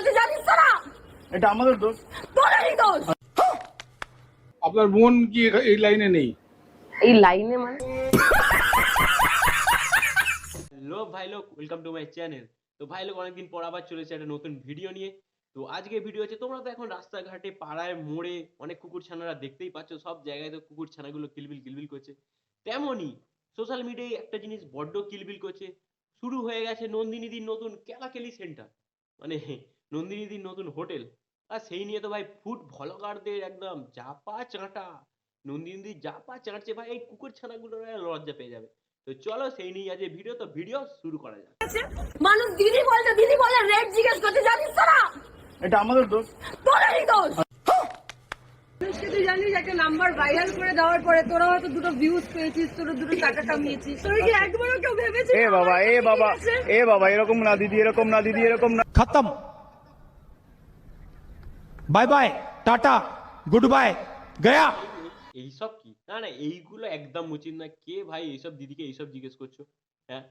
করতে জানিস তো না। এটা আমাদের দোষ। তোরই দোষ। আপনার বোন কি এই লাইনে নেই? এই লাইনে মানে? হ্যালো ভাই লোক ওয়েলকাম টু মাই চ্যানেল তো ভাই লোক অনেকদিন পর আবার চলেছে একটা নতুন ভিডিও নিয়ে। তো আজকে ভিডিও হচ্ছে তোমরা তো এখন রাস্তাঘাটে পাড়ায় মোড়ে অনেক কুকুর ছানারা দেখতেই পাচ্ছ সব জায়গায় তো কুকুর ছানাগুলো কিলবিল কিলবিল করছে। তেমনই সোশ্যাল মিডিয়ায় একটা জিনিস বড্ড কিলবিল করছে। শুরু হয়ে গেছে নন্দিনীদির নতুন কেলাকেলি সেন্টার। মানে নন্দিনীদির নতুন হোটেল। আর সেই নিয়ে তো ভাই ফুড ভলোকারদের একদম চাপা চাঁটা। নন্দিনীদি পা চাঁটছে ভাই এই কুকুর ছানাগুলো লজ্জা পেয়ে যাবে। তো চলো সেই নিয়ে আজকে ভিডিও তো ভিডিও শুরু করা যাক। মানুষ দিদি বলছে দিদি বলে রেড জিজ্ঞেস করতে জানিস না? এটা আমাদের দোষ। তোরই দোষ। মানুষকে তুই জানিস একটা নাম্বার ভাইরাল করে দেওয়ার পরে তোরা হয়তো দুটো ভিউজ পেয়েছিস তোরা দুটো টাকা কামিয়েছিস। তোর কি আচ্ছা। একবারও কেউ ভেবেছিস এ বাবা এ বাবা এ বাবা এরকম না দিদি এরকম না দিদি এরকম না। খতম। বাই বাই টাটা গুড বাই গয়া এইসব কি? না না, এইগুলো একদম উচিত না কে ভাই এইসব দিদিকে এইসব জিজ্ঞেস করছ? হ্যাঁ?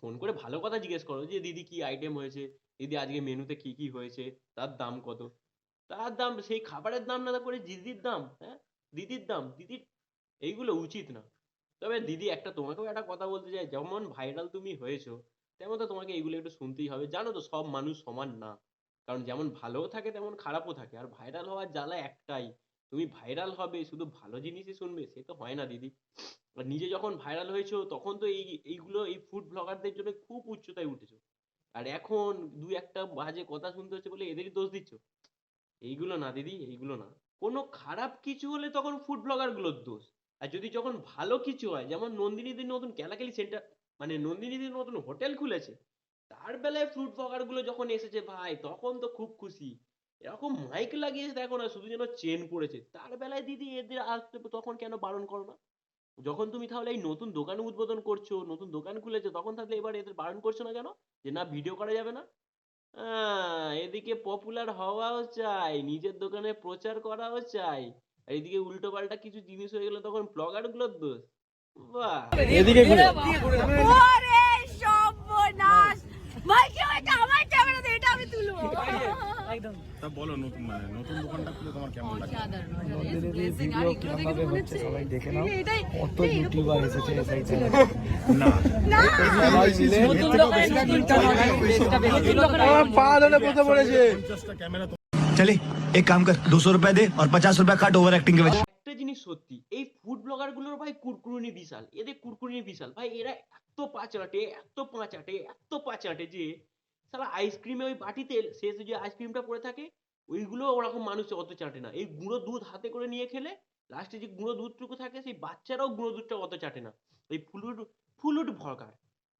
ফোন করে ভালো কথা জিজ্ঞেস করো যে, দিদি কি আইটেম হয়েছে? দিদি আজকে মেনুতে কি কি হয়েছে? তার দাম কত? তার দাম, সেই খাবারের দাম না করে দিদির দাম হ্যাঁ? দিদির দাম, দিদির, এইগুলো উচিত না। তবে দিদি একটা তোমাকেও একটা কথা বলতে চাই, যেমন ভাইরাল তুমি হয়েছো তেমন তো তোমাকে এইগুলো একটু শুনতেই হবে। জানো তো, সব মানুষ সমান না। কারণ যেমন ভালোও থাকে, তেমন খারাপও থাকে। আর ভাইরাল হওয়ার জ্বালা একটাই, তুমি ভাইরাল হবে, শুধু ভালো জিনিসই শুনবে, সে তো হয় না দিদি। আর নিজে যখন ভাইরাল হয়েছো, তখন তো এই, এইগুলো, এই ফুড ব্লগারদের জন্য খুব উচ্চতায় উঠেছো। আর এখন দু একটা বাজে কথা শুনতে হচ্ছে বলে এদেরই দোষ দিচ্ছ। এইগুলো না দিদি, এইগুলো না। কোনো খারাপ কিছু হলে তখন ফুড ব্লগারগুলোর দোষ। আর যদি যখন ভালো কিছু হয়, যেমন নন্দিনীদের নতুন ক্যালাকালি সেন্টার মানে নন্দিনীদের নতুন হোটেল খুলেছে তার বেলায় ফুড ব্লগারগুলো যখন এসেছে ভাই তখন তো খুব খুশি। এরকম মাইক লাগিয়েছে দেখো না শুধু যেন চেন পড়েছে। তার বেলায় দিদি এদের আসতে তখন কেন বারণ করো না? যখন তুমি তাহলে এই নতুন দোকান উদ্বোধন করছ নতুন দোকান খুলেছো তখন তাহলে এবার এদের বারণ করছ না কেন? যে না ভিডিও করা যাবে না? আহ, এদিকে পপুলার হওয়াও চাই নিজের দোকানে প্রচার করাও চাই। আর এদিকে উল্টো পাল্টা কিছু জিনিস হয়ে গেলে তখন ব্লগারগুলোর দোষ। বাহ! এদিকে ঘুরে ওরে সর্বনাশ ভাই কেউ এটা আমার ক্যামেরাতে এটা একদম। এক কাম কর 200 রুপয়া দে আর 50 রুপয়া কাট ওভার অ্যাক্টিং জিনিস সত্যি এই ফুড ব্লগারগুলোর ভাই কুরকুরুনি বিশাল। এদের কুরকুরুনি বিশাল। ভাই এরা এত পাঁচাটে এত পাঁচাটে এত পাঁচাটে যে সালা আইসক্রিমে ওই বাটিতে শেষে যে আইসক্রিমটা পড়ে থাকে, ওইগুলো ওরকম মানুষ অত চাটে না। এই গুঁড়ো দুধ হাতে করে নিয়ে খেলে লাস্টে যে গুঁড়ো দুধটুকু থাকে, সেই বাচ্চারাও গুঁড়ো দুধটা অত চাটে না। এই ফুলুট ফুলুট ভগার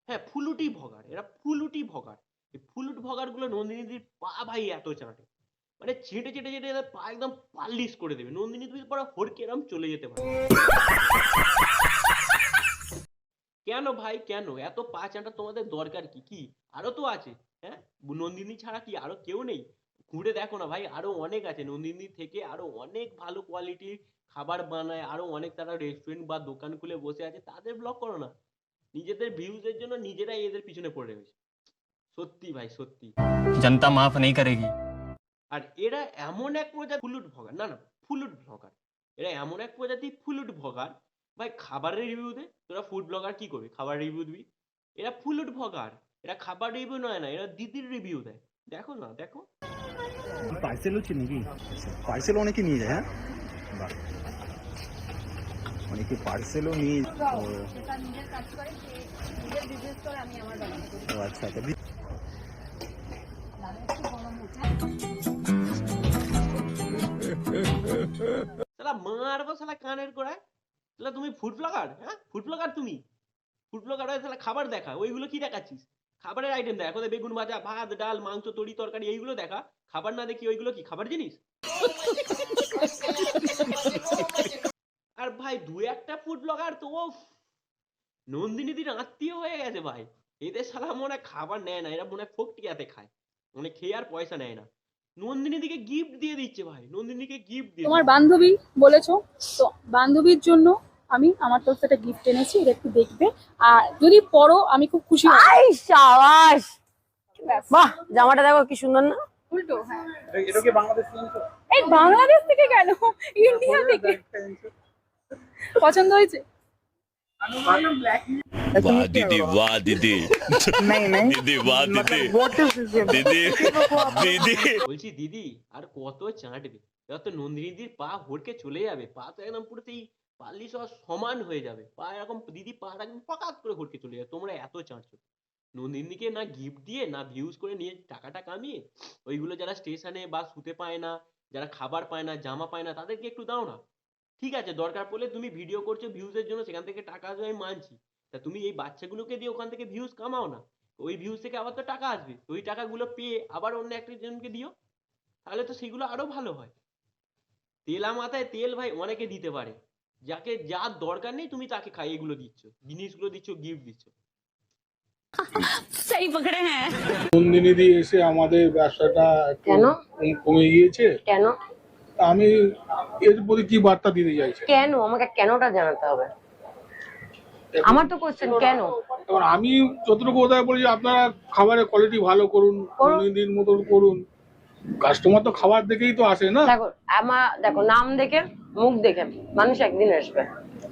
হ্যাঁ ফুলুটি ভগার এরা ফুলুটি ভগার এই ফুলুট ভগারগুলো নন্দিনীদির পা ভাই এত চাটে। মানে ছেটে ছেটে ছেটে পা একদম পালিশ করে দেবে। নন্দিনী তুমি পরে এরম চলে যেতে পারে। কেন ভাই কেন? এত পাঁচ আনা তোমাদের দরকার কি? কি? আরও তো আছে হ্যাঁ? নন্দিনী ছাড়া কি আরও কেউ নেই? ঘুরে দেখো না ভাই আরও অনেক আছে। নন্দিনী থেকে আরও অনেক ভালো কোয়ালিটির খাবার বানায় আরও অনেক তারা রেস্টুরেন্ট বা দোকান খুলে বসে আছে তাদের ব্লক করো না। নিজেদের ভিউজের জন্য নিজেরাই এদের পিছনে পড়ে রয়েছে। সত্যি ভাই সত্যি। জনতা মাফ নেই করেগি আর এরা এমন এক প্রজাতি ফুলুট ভগার না না ফুলুট ভগার। এরা এমন এক প্রজাতি ফুলুট ভগার ভাই খাবারের রিভিউ দে। তোরা ফুড ব্লগার কি করবি? খাবার রিভিউ দিবি। এরা ফুলুট ভগার। এরা খাবার রিভিউ নয় না এরা দিদির রিভিউ দেয়। দেখো না দেখো। পার্সেল হচ্ছে নাকি? পার্সেল অনেকে নিয়ে যায় হ্যাঁ। অনেকে পার্সেলও নিয়ে ও ও আচ্ছা আচ্ছা। দি- শালা মারবো শালা কানের গোড়ায়। শালা তুমি ফুড ব্লগার হ্যাঁ? ফুড ব্লগার তুমি? ফুড ব্লগার হয়ে শালা খাবার দেখা ওইগুলো কি দেখাচ্ছিস? খাবারের আইটেম দেখা ওদের বেগুন ভাজা ভাত ডাল মাংস তরি তরকারি এইগুলো দেখা। খাবার না দেখি ওইগুলো কি খাবার জিনিস? আর ভাই দু একটা ফুড ব্লগার তো ও নন্দিনীদির আত্মীয় হয়ে গেছে ভাই। এদের শালা মনে হয় খাবার নেয় না এরা মনে হয় ফোকটিয়াতে খায়। মানে খেয়ে আর পয়সা নেয় না। নন্দিনীদিকে গিফট দিয়ে দিচ্ছে ভাই নন্দিনীকে গিফট দিয়ে তোমার বান্ধবী বলেছ তো বান্ধবীর জন্য আমি আমার তরফ থেকে একটা গিফট এনেছি এটা একটু দেখবে আর যদি পড়ো আমি খুব খুশি হব আই সাবাস ব্যাস। বাহ জামাটা দেখো কি সুন্দর না উল্টো হ্যাঁ এটা কি বাংলাদেশ ফিল্ম এই বাংলাদেশ থেকে কেন ইন্ডিয়া থেকে পছন্দ হয়েছে वाह दीदी वाह दीदी दीदी वाह दीदी दीदी दीदी বলছি দিদি আর কত চাটবে এবার তো নন্দিনীদির পা হড়কে চলে যাবে পা তো একদম পুরো সেই পাল্লি সব সমান হয়ে যাবে। পা এরকম দিদি পা একদম পকাত করে হড়কে চলে যাবে তোমরা এত চাঁচো নন্দিনীকে না গিফট দিয়ে, না ভিউজ করে নিয়ে টাকাটা কামিয়ে ওইগুলো যারা স্টেশনে বা শুতে পায় না, যারা খাবার পায় না, জামা পায় না, তাদেরকে একটু দাও না। ঠিক আছে, দরকার পড়লে তুমি ভিডিও করছ ভিউজের জন্য, সেখান থেকে টাকা আসবে, আমি মানছি। তা তুমি এই বাচ্চাগুলোকে দিয়ে ওখান থেকে ভিউজ কামাও না। ওই ভিউজ থেকে আবার তো টাকা আসবে। ওই টাকাগুলো পেয়ে আবার অন্য একটা জনকে দিও। তাহলে তো সেগুলো আরও ভালো হয়। তেলা মাথায় তেল ভাই অনেকে দিতে পারে। যাকে যার দরকার নেই তুমি তাকে খাই এগুলো দিচ্ছ। জিনিসগুলো দিচ্ছ গিফট দিচ্ছ। সেই পকড়ে হ্যাঁ। নন্দিনীদি এসে আমাদের ব্যবসাটা কেন? কমে গিয়েছে? কেন? আমি এর প্রতি কি বার্তা দিতে চাইছি কেন? আমাকে কেনটা জানাতে হবে? আমার তো কোশ্চেন কেন? এবার আমি যতটুকু কথা বলি আপনারা খাবারের কোয়ালিটি ভালো করুন দিন মতন করুন। কাস্টমার তো খাবার দেখেই তো আসে না? দেখো আমার দেখো নাম দেখে মুখ দেখে মানুষ একদিন আসবে।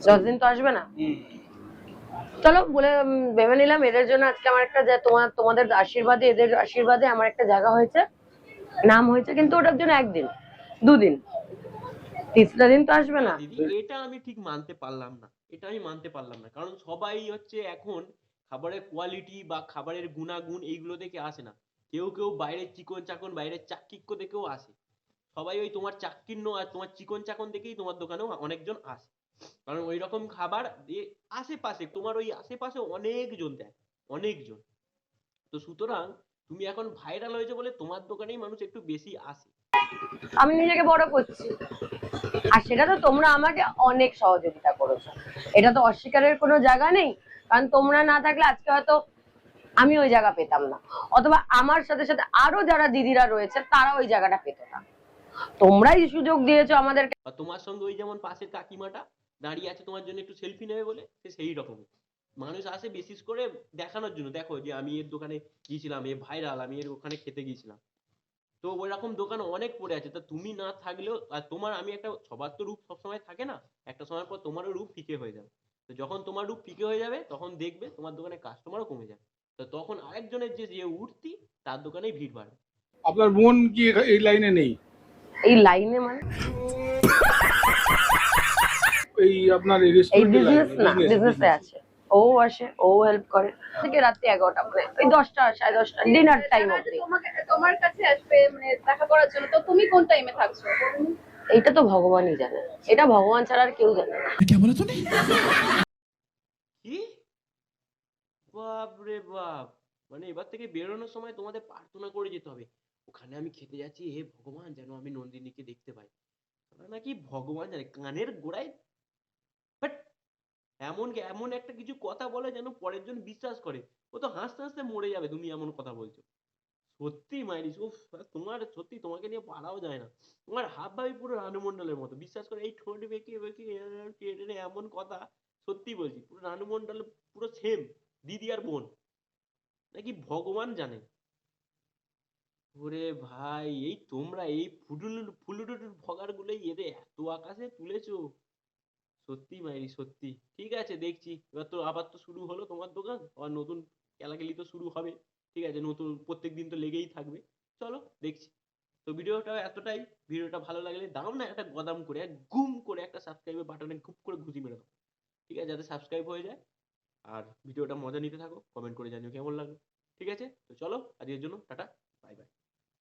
দশ দিন তো আসবে না। চলো বলে ভেবে নিলাম এদের জন্য আজকে আমার একটা যা- তোমার তোমাদের আশীর্বাদে এদের আশীর্বাদে আমার একটা জায়গা হয়েছে। নাম হয়েছে কিন্তু ওটার জন্য একদিন দুদিন। তিসরা দিন তো আসবে না। এটা আমি ঠিক মানতে পারলাম না। এটা আমি মানতে পারলাম না। কারণ সবাই হচ্ছে এখন খাবারের কোয়ালিটি বা খাবারের গুণাগুণ এইগুলো দেখে আসে না। কেউ কেউ বাইরের চিকন চাকন বাইরের চাকচিক্য দেখেও আসে। সবাই ওই তোমার চাকচিন্য আর তোমার চিকন চাকন দেখেই তোমার দোকানেও অনেকজন আসে। কারণ ওই রকম খাবার আশেপাশে, তোমার ওই আশেপাশে অনেকজন দেয় অনেকজন। তো সুতরাং তুমি এখন ভাইরাল হয়েছে বলে তোমার দোকানেই মানুষ একটু বেশি আসে। আমি নিজেকে বড় করছি। আর সেটা তো তোমরা আমাকে অনেক সহযোগিতা করেছ। এটা তো অস্বীকারের কোনো জায়গা নেই। কারণ তোমরা না থাকলে আজকে হয়তো আমি ওই জায়গা পেতাম না। অথবা আমার সাথে সাথে আরও যারা দিদিরা রয়েছে, তারা ওই জায়গাটা পেত না। তোমরাই সুযোগ দিয়েছ আমাদেরকে। তোমার সঙ্গে ওই যেমন পাশের কাকিমাটা দাঁড়িয়ে আছে তোমার জন্য একটু সেলফি নেবে বলে সে সেই রকমই মানুষ আসে বিশেষ করে দেখানোর জন্য। দেখো যে আমি এর দোকানে গিয়েছিলাম এ ভাইরাল আমি এর ওখানে খেতে গিয়েছিলাম। তো ওই রকম দোকান অনেক পড়ে আছে। তা তুমি না থাকলেও আর তোমার আমি একটা সবার তো রূপ সবসময় থাকে না একটা সময় পর তোমারও রূপ ফিকে হয়ে যাবে। তো যখন তোমার রূপ ফিকে হয়ে যাবে তখন দেখবে তোমার দোকানে কাস্টমারও কমে যাবে। তো তখন আরেকজনের যে যে উঠতি তার দোকানেই ভিড় বাড়বে। আপনার বোন কি এই লাইনে নেই? এই লাইনে মানে? এই আপনার এই বিজনেস না বিজনেসে আছে। ও আসে ও হেল্প করে। থেকে রাত্রি এগারোটা মানে ওই দশটা সাড়ে দশটা ডিনার টাইম অব্দি তোমার কাছে আসবে মানে দেখা করার জন্য। তো তুমি কোন টাইমে থাকছো? এটা তো ভগবানই জানে। এটা ভগবান ছাড়া আর কেউ জানে না। কি বাপ রে বাপ। মানে এবার থেকে বেরোনোর সময় তোমাদের প্রার্থনা করে যেতে হবে। ওখানে আমি খেতে যাচ্ছি, হে ভগবান, যেন আমি নন্দিনীকে দেখতে পাই। নাকি ভগবান জানে, কানের গোড়ায় বাট এমন এমন একটা কিছু কথা বলে যেন পরের জন বিশ্বাস করে। ও তো হাসতে হাসতে মরে যাবে, তুমি এমন কথা বলছো। সত্যি মাইরিস উফ তোমার সত্যি তোমাকে নিয়ে পারাও যায় না। তোমার হাব ভাবি পুরো রানু মণ্ডলের মতো। বিশ্বাস করে, এই ঠোঁট বেঁকে বেঁকে এমন কথা সত্যি বলছি। পুরো রানু মণ্ডল পুরো সেম দিদি আর বোন। নাকি ভগবান জানে? ওরে ভাই, এই তোমরা এই ফুটুলু ফুলুটুটুর ভগার গুলোই এদের এত আকাশে তুলেছো? সত্যি মাইরি সত্যি। ঠিক আছে, দেখছি। এবার তো আবার তো শুরু হলো তোমার দোকান। আবার নতুন কেলাকেলি তো শুরু হবে। ঠিক আছে, নতুন প্রত্যেক দিন তো লেগেই থাকবে। চলো, দেখছি। তো ভিডিওটা এতটাই। ভিডিওটা ভালো লাগলে দাও না, একটা গদাম করে, এক গুম করে একটা সাবস্ক্রাইবের বাটনে খুব করে ঘুষি মেরে দাও। ঠিক আছে, যাতে সাবস্ক্রাইব হয়ে যায়। আর ভিডিওটা মজা নিতে থাকো কমেন্ট করে জানিও কেমন লাগল। ঠিক আছে, তো চলো, আজকের জন্য টাটা বাই বাই